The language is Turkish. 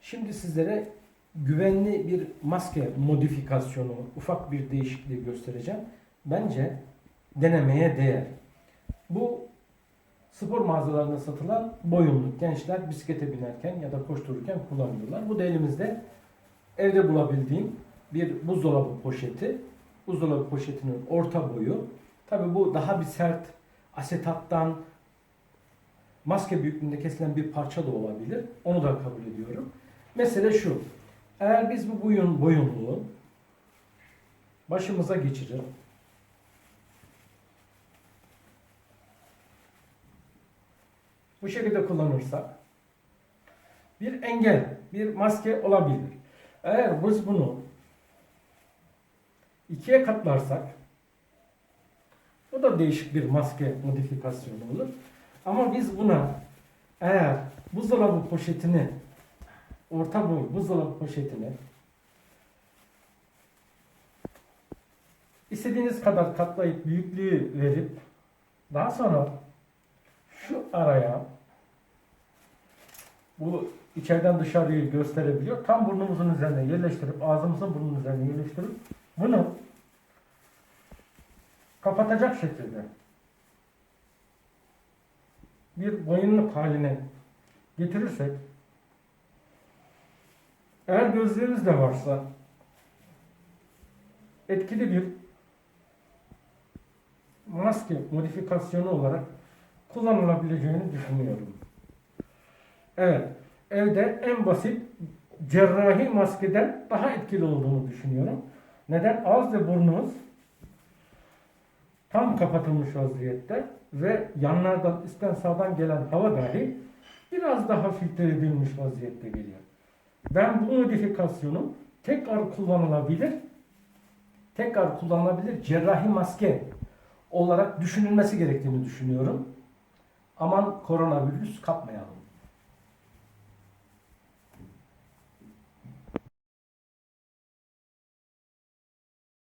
Şimdi sizlere güvenli bir maske modifikasyonu, ufak bir değişikliği göstereceğim. Bence denemeye değer. Bu spor mağazalarında satılan boyunluk. Gençler bisiklete binerken ya da koştururken kullanıyorlar. Bu da elimizde evde bulabildiğim bir buzdolabı poşeti. Buzdolabı poşetinin orta boyu. Tabi bu daha bir sert asetattan maske büyüklüğünde kesilen bir parça da olabilir. Onu da kabul ediyorum. Mesele şu. Eğer biz bu boyun boyunluğu başımıza geçirir. Bu şekilde kullanırsak bir engel, bir maske olabilir. Eğer biz bunu ikiye katlarsak bu da değişik bir maske modifikasyonu olur. Ama biz buna eğer buzdolabı poşetini orta boy buzdolabı poşetini istediğiniz kadar katlayıp büyüklüğü verip daha sonra şu araya bu içeriden dışarıyı gösterebiliyor. Tam burnumuzun üzerine yerleştirip ağzımızın burnunun üzerine yerleştirip bunu kapatacak şekilde bir boyunluk haline getirirsek eğer gözlüğünüz de varsa etkili bir maske modifikasyonu olarak kullanılabileceğini düşünüyorum. Evet, evde en basit cerrahi maskeden daha etkili olduğunu düşünüyorum. Neden? Ağız ve burnumuz tam kapatılmış vaziyette ve yanlardan üstten sağdan gelen hava dahi biraz daha filtre edilmiş vaziyette geliyor. Ben bu modifikasyonu tekrar kullanılabilir, tekrar kullanılabilir cerrahi maske olarak düşünülmesi gerektiğini düşünüyorum. Aman koronavirüs kapmayalım.